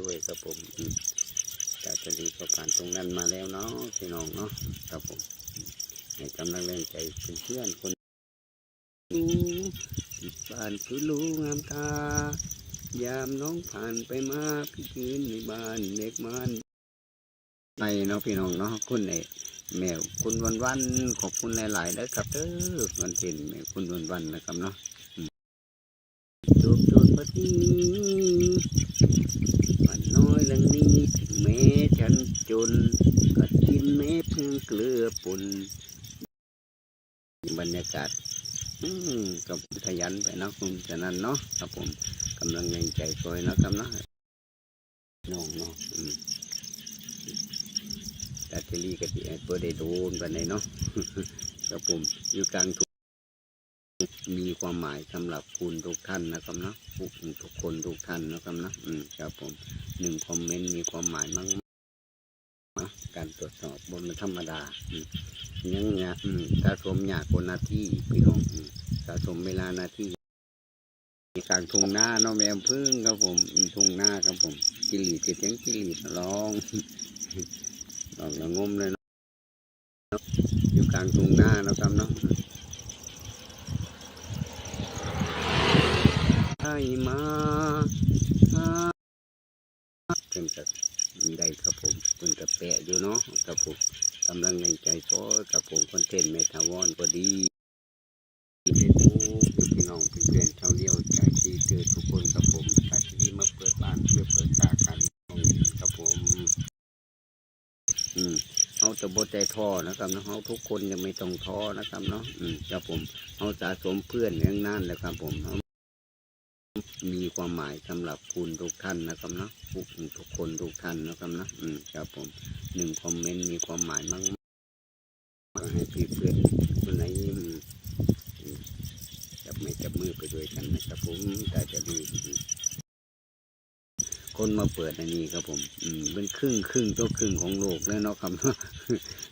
ด้วยครับผมอืมแต่จะดีก็ผ่านตรงนั้นมาแล้วเนาะพี่น้องเนาะครับผมให้กำลังแรงใจเพื่อนๆคนดูบ้านคือรู้งามตายามน้องผ่านไปมาพี่ยืนในบ้านเด็กมันไปเนาะพี่น้องเนาะคุณไอ้แมวคุณวันวันขอบคุณหลายๆนะครับเด้อวันเพ็ญแมวคุณวันวันนะครับเนาะจูบจูบปฏิ น้อยหลังนี้ถึงแม้ฉันจนก็กินแม้เพียงเกลือปุ่นบรรยากาศกับขยันไปนะคุณฉะนั้นเนาะครับผมกำลังแรงใจคอยนะครับเนาะน้องนาะอืมแบตเตอรี่ก็ดีตัวได้โดนไปไหนเนาะครับผมอยู่กลางทุก มีความหมายสำหรับคุณทุกท่านนะครับเนาะทุกทุกคนทุกท่านนะครับเนาะอืมครับผมหนึ่งคอมเมนต์มีความหมายมากนะการตรวจสอบบนมันธรรมดาอืมยังเนี่ยอืมสะสมอยาคนหน้าที่พี่น้องอืมสะสมเวลานาทีกลางทุ่งนาเนาะแม่พึ่งครับผมทุ่งนาครับผมกิริติดเสียงกิริร้องร้องระงมเลยเนาะอยู่กลางทุ่งนานะครับเนาะ ให้มาเพิ่นกับได้ครับผมเพิ่นกับแปะอยู่เนาะครับผมกำลังในใจโซ่กับผมคอนเทนต์เมทาวอนก็ดีเฟซบุ๊กพี่น้องเพื่อนๆชาวเลี้ยวใจที่เจอทุกคนกับผมกาที่มาเปิดบ้านเพื่อเปิดตากันกับผม อืมเอาแต่บทใจท้อนะครับเนาะเอาทุกคนยังไม่ต้องท้อนะครับเนาะอืมครับผมเอาสะสมเพื่อนอย่างนั้นแหละครับผมเอา มีความหมายสำหรับคุณทุกท่านนะครับเนาะทุกทุกคนทุกท่านนะครับเนาะอืมครับผมหนึ่งคอมเมนต์มีความหมายมากๆให้พี่เพื่อนคนไหนจับไม่จับมือไปด้วยกันนะครับผมแต่จะดีคนมาเปิดอันนี้ครับผม อืมเป็นครึ่งครึ่งตัวครึ่งของโลกแล้วเนาะครับเนาะ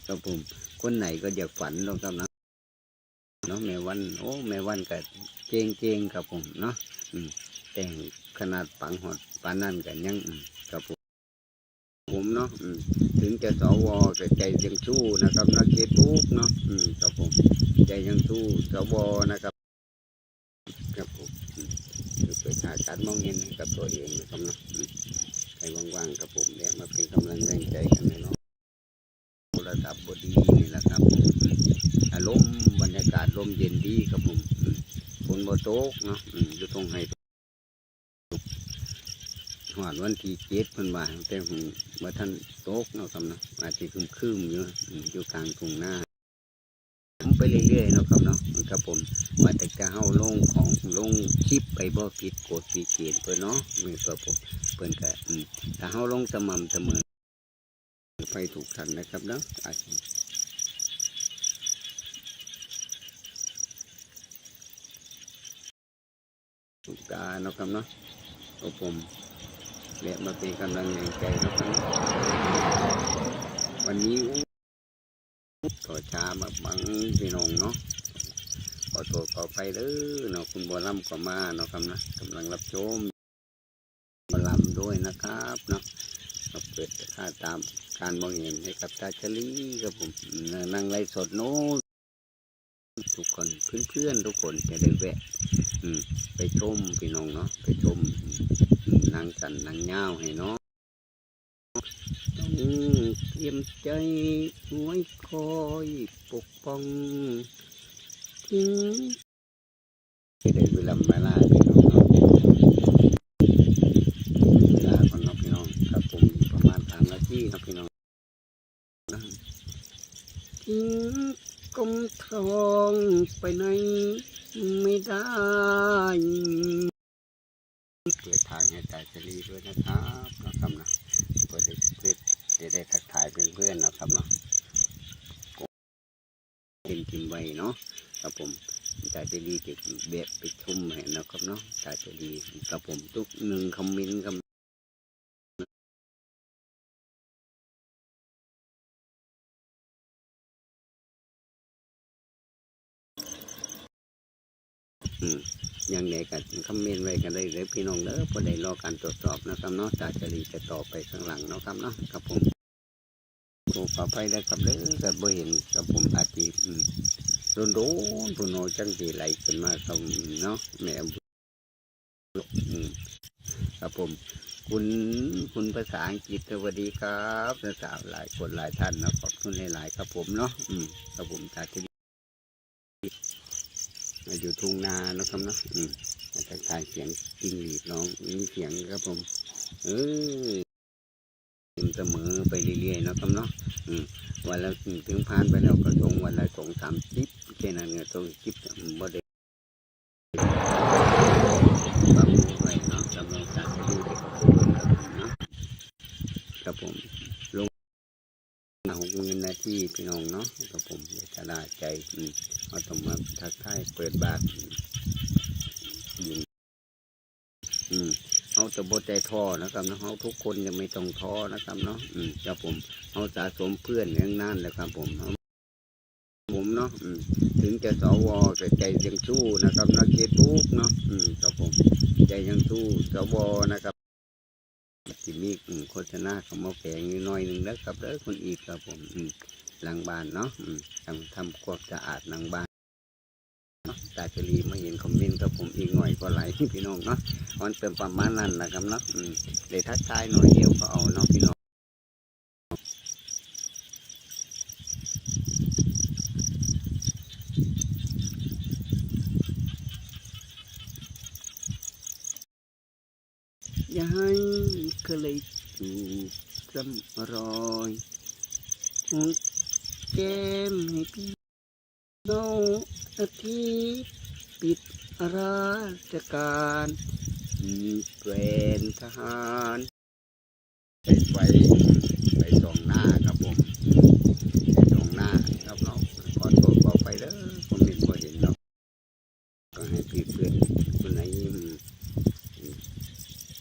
ครับผม คนไหนก็อยากฝันเนาะครับนะ เนาะแม่วัน โอ้แม่วันก็เจงเจงครับผมเนาะอืมแต่งขนาดปังหอดปานนั่นกันยังอืมครับผมผมเนาะถึงจะสวแต่ใจยังสู้นะครับนักเกตุกเนาะอืมครับผมใจยังสู้สวนะครับครับผมคือเปิดหาการมองเห็นกับตัวเองนะครับเนาะใครว่างๆกับผมเนี่ยมาเป็นกำลังแรงใจกันเนาะระดับบดีนี่แหละครับอารมณ์ ลมเย็นดีครับผมฝนบ่ตกเนาะอืมอยู่ตรงให้หอดวันที่เจ็ดเพิ่นว่าแต่ผมว่าท่านโตกเนาะครับเนาะอาจจะคืมอยู่อืมอยู่กลางทุ่งนาผมไปเรื่อยๆเนาะครับเนาะครับผมว่าแต่จะเฮาลงของลงคลิปไปบ่ผิดกฎผิดเกณฑ์เพิ่นเนาะมีครับผมเพิ่นก็อืมถ้าเฮาลงสม่ำเสมอไปถูกทันนะครับเนาะอาจจะ ถูกตาเนาะครับเนาะครับผมเรียกมาเป็นกำลังแรงใจเนาะครับวันนี้ก็ช้ามาบังพี่น้องเนาะขอตัวขอไปเด้อเนาะคุณบัวลำก็มาเนาะครับนะกำลังรับชมบัวลำด้วยนะครับเนาะเราเปิดค่าตามการมองเห็นให้กับตาชลีครับผมนั่งไล่สดโน้ ทุกคนเพื่อนๆทุกคนจะได้แวะไปชมพี่น้องเนาะไปชมอืมนางกันนางเงาให้เนาะต้องเตรียมใจไว้คอยปกป้องทิ้งที่ได้เวลาเวลาพี่น้องเนาะเวลาคนน้องพี่น้องครับผมประมาณสามนาทีครับพี่น้องทิ้ง กลมทองไปไหนไม่ได้ เปิดทางให้ตาจรีด้วยนะครับนะครับนะเพื่อได้เพื่อจะได้ทักทายเพื่อนๆนะครับเนาะเป็นกินไว้เนาะครับผมตาจะดีจะแบบไปชมให้นะครับเนาะตาจะดีครับผมทุกหนึ่งคอมเมนต์ครับ อย่างไหนกันคอมเมนต์ไว้กันได้เลยพี่น้องเด้อพอได้รอการตรวจสอบนะครับเนาะจากจะรีจะต่อไปข้างหลังเนาะครับเนาะครับผมโอ้ขอไปได้ครับเด้อกับบ่เห็นกับผมอาจจะอืมโดนโดนผู้น้อยจังสีไหลขึ้นมาครับเนาะแม่อืมครับผมคุณคุณภาษาอังกฤษสวัสดีครับภาวหลายคนหลายท่านนะขอบคุณหลายๆครับผมเนาะอืมครับผมจากที่ อยู่ทุ่งนาเนาะครับเนาะอืมจะถ่ายเสียงจริงหรีดร้องมีเสียงครับผม เออเสมอไปเรื่อยๆเนาะครับเนาะอืมวันละถึงผ่านไปแล้วก็สงวันละสองสามคลิปแค่นั้นเนี่ยสองคลิปบ่ได้บางไว้เนาะกำลังจัดดูเด็กเนาะครับผมลงห กหมื่พี่น้องเนาะครับผมเจะได้ใจอืมเอาต้องมาทักทายเปิดบาทยิงอืมเอาแตะบใจท้อนะครับเนาะเอาทุกคนยังไม่ต้องท้อนะครับเนาะอืมครับผมเอาสะสมเพื่อนเรื่องนั่นแหละครับผมเอาผมเนาะอืมถึงจะสวแต่ใจยังสู้นะครับนักเกตุกเนาะอืมครับผมใจยังสู้สวนะครับที่มีอืมโฆษณาเขามาแฝงนิดหน่อยหนึ่งแล้วครับเด้อคนอีกครับผมอืม หลังบ้านเนาะทำทำความสะอาดหลังบ้านเนาะตาจรีมาเห็นคอมเมนต์กับผมอีกหน่อยก็ไหลพี่น้องเนาะมันเป็นประมาณนั้นนะครับเนาะเลยทักทายหน่อยเดียวก็เอาเนาะพี่น้องอย่าให้เคยจูบจำรอยหัว แก้มให้พี่น้องอาทิตย์ปิดราชการมีแฟนทหารไปไฟไปสองหน้าครับผมไปสองหน้าครับเราขอโทษขอไปเด้อผมเห็นพอเห็นเนาะก็ให้พี่เพื่อนคนไหน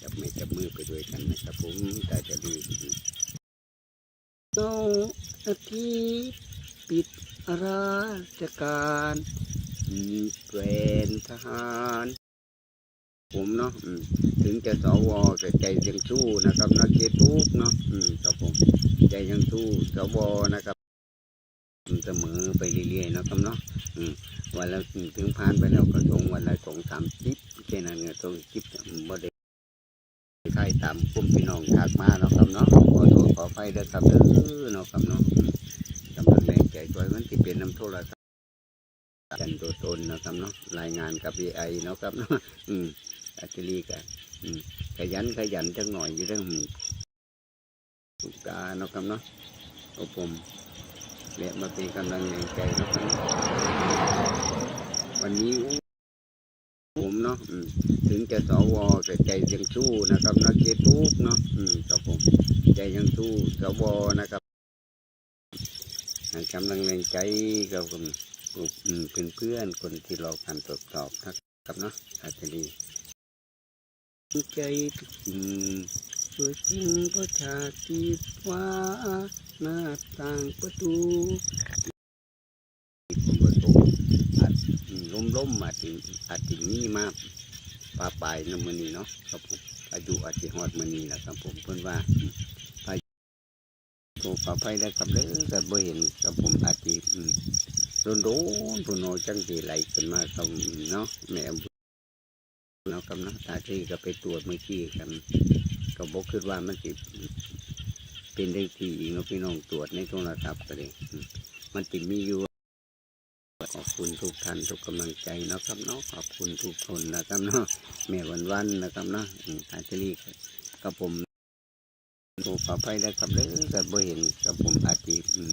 จับไม่จับมือไปด้วยกันนะครับผมแต่จะดีต้องอาทิตย์ ปิดราชการมีแฟนทหาร ผมเนาะถึงจะสวแต่ใจยังสู้นะครับนักเกตุกเนาะครับผมใจยังสู้สวนะครับเสมอไปเรื่อยๆนะครับเนาะวันละถึงผ่านไปแล้วก็ส่งวันละสองสามคลิปแค่นั้นเนี่ยส่งคลิปบ่ได้ใครตามกลุ่มพี่น้องทักมาเนาะครับเนาะขอโทษขอไปเด้อครับเด้อเนาะครับเนาะ กำลังแรงใจช่วยมันที่เป็นน้ำโทรศัพท์กันตัวตนนะครับเนาะรายงานกับ AI เนาะครับเนาะอืมอาจจะรีกันอืมขยันขยันจังหน่อยอยู่เรื่องหมูทุกตาเนาะครับเนาะโอ้ผมเละมาเป็นกำลังแรงใจนะครับวันนี้ผมเนาะถึงจะสวแต่ใจยังสู้นะครับนักเกตุกเนาะอืมครับผมใจยังสู้สวนะครับ ให้กำลังแรงใจกับกลุ่มอืมเพื่อนๆคนที่เรอการตรวจสอบนะครับเนาะอาจจะดีใจทุกสิ่งสวจริงเพราะชาติฟ้าหน้าต่างประตูประตูอาจล้มล้มอาจจะอาจจะมีมากปลาปลายน้ำมันนี่เนาะครับผมอายุอาจจะหอดมันนี่แหละครับผมเพื่อนว่า โตปลาไปได้ครับเด้อกับบ่เห็นกับผมอาจจะอืมโดนโดนผู้น้อยจังสีไหลขึ้นมาครับเนาะแม่เนาะครับเนาะตาที่ก็ไปตรวจเมื่อกี้กันก็บอกคือว่ามันสิเป็นได้ทีอีกเนาะพี่น้องตรวจในโทรศัพท์ก็เลยมันติดมีอยู่ขอบคุณทุกท่านทุกกำลังใจนะครับเนาะขอบคุณทุกคนนะครับเนาะแม่วันวันนะครับเนาะอืมตาที่กับผม โทรขอไปได้ครับเด้อกับบ่เห็นกับผมอาจจะอืม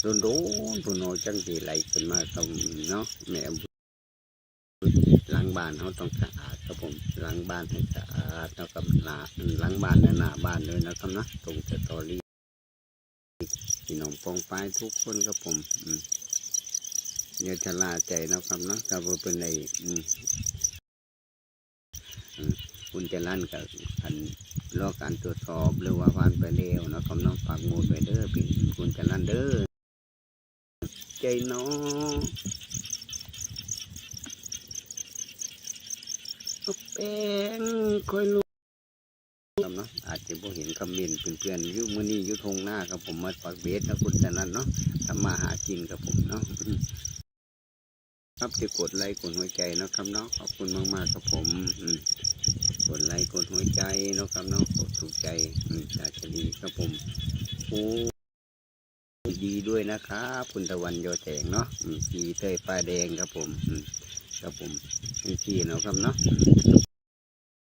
โดนโดนผู้น้อยจังสีไหลขึ้นมาครับเนาะแม่หลังบ้านเขาต้องสะอาดครับผมหลังบ้านให้สะอาดนะครับหน้าหลังบ้านหน้าบ้านเลยนะครับนะตรงสตอรี่พี่น้องปองปายทุกคนครับผมอืมอย่าชะลาใจนะครับเนาะถ้าว่าเป็นไรอืมอืม คุณจะลั่นกับอันรอการตรวจสอบหรือว่าผ่านไปเร็วนะครับน้องฝากมูดไปเด้อพี่คุณจะลั่นเด้อใจน้องแป้งค่อยลูกครับเนาะอาจจะพบ่เห็นคอมเมนต์เพื่อนๆยู่มือนี้ยู่ทงหน้าครับผมมาปักเบสนะคุณแต่นั้นเนาะทำมาหากินกับผมเนาะครับจะกดไลค์กดหัวใจนะครับเนาะขอบคุณมากๆครับผมอืม กดไลค์กดหัวใจเนาะครับเนาะกดถูกใจอืมอาชดีครับผมโอ้ดีด้วยนะครับคุณตะวันโยอแสงเนาะอืมปีเตยปลาแดงครับผมอืมครับผมที่เนาะครับเนาะ